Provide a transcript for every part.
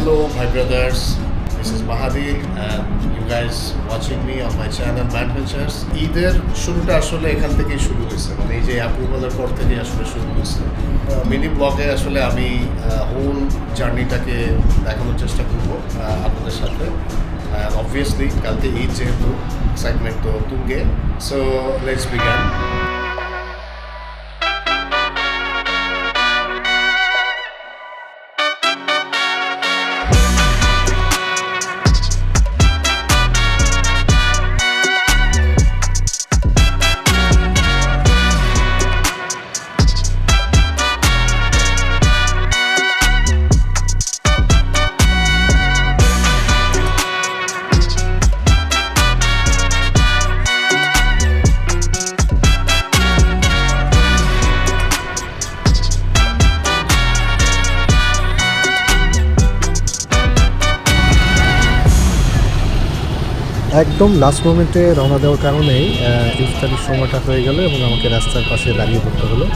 Hello, my brothers. This is Mahadir, and you guys watching me on my channel Mad Ventures. ঈদের শুরুটা আসলে এখান থেকেই শুরু হয়েছে। মানে এই যে অ্যাপ্রুভালের পর থেকেই আসলে শুরু হয়েছে। মিনি ব্লগে আসলে আমি হোল জার্নিটাকে দেখানোর চেষ্টা করব আপনাদের সাথে। অবভিয়াসলি কালকে ঈদ যেহেতু এক্সাইটমেন্ট তো তুঙ্গে। সো লেটস বিগান একদম লাস্ট মোমেন্টে রওনা দেওয়ার কারণেই ইফতারির সময়টা হয়ে গেল এবং আমাকে রাস্তার পাশে দাঁড়িয়ে পড়তে হলো।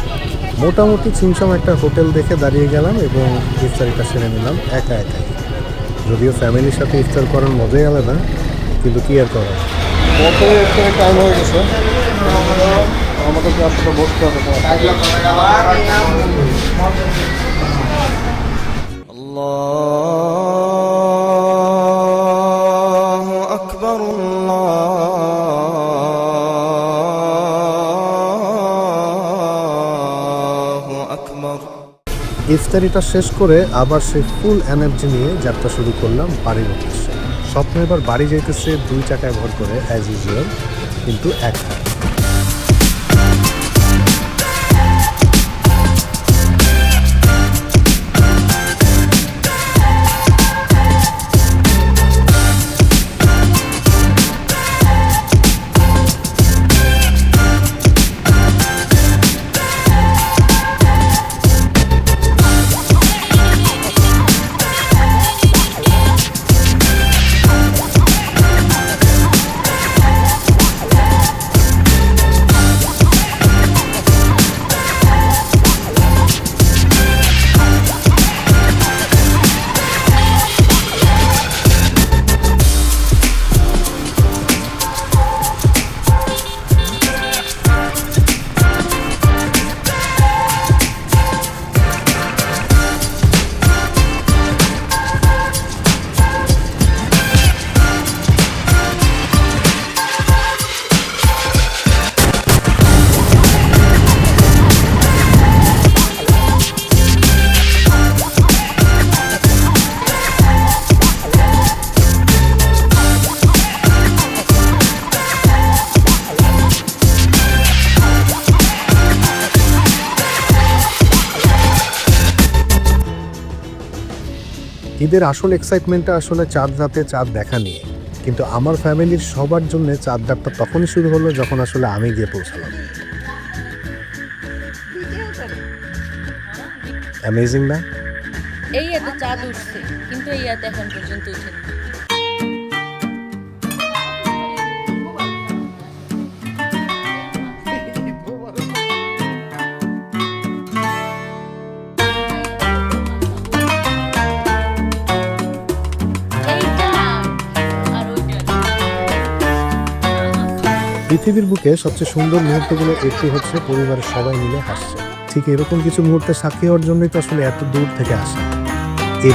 মোটামুটি ছিমছাম একটা হোটেল দেখে দাঁড়িয়ে গেলাম এবং ইফতারিটা সেরে নিলাম একা একা যদিও ফ্যামিলির সাথে ইফতার করার মজাই আলাদা কিন্তু কি আর করার আমাদের বসতে হবে। ইফতারিটা শেষ করে আবার সেই ফুল এনার্জি নিয়ে যাত্রা শুরু করলাম বাড়ির উদ্দেশ্যে। স্বপ্ন এবার বাড়ি যাইতেছে দুই চাকায় ভর করে অ্যাজ ইউজুয়াল কিন্তু একা ঈদের আসল এক্সাইটমেন্টটা আসলে চাঁদ রাতে চাঁদ দেখা নিয়ে। কিন্তু আমার ফ্যামিলির সবার জন্য চাঁদ রাতটা তখনই শুরু হলো যখন আসলে আমি গিয়ে পৌঁছালাম। অ্যামেজিং না? এই এত চাঁদ উঠছে, কিন্তু এই এত এখন পর্যন্ত উঠেনি। পৃথিবীর বুকে সবচেয়ে সুন্দর মুহূর্তগুলো একটি হচ্ছে পরিবারের সবাই মিলে হাসছে। ঠিক এরকম কিছু মুহূর্তে সাক্ষী হওয়ার জন্যই তো আসলে এত দূর থেকে আসা। এই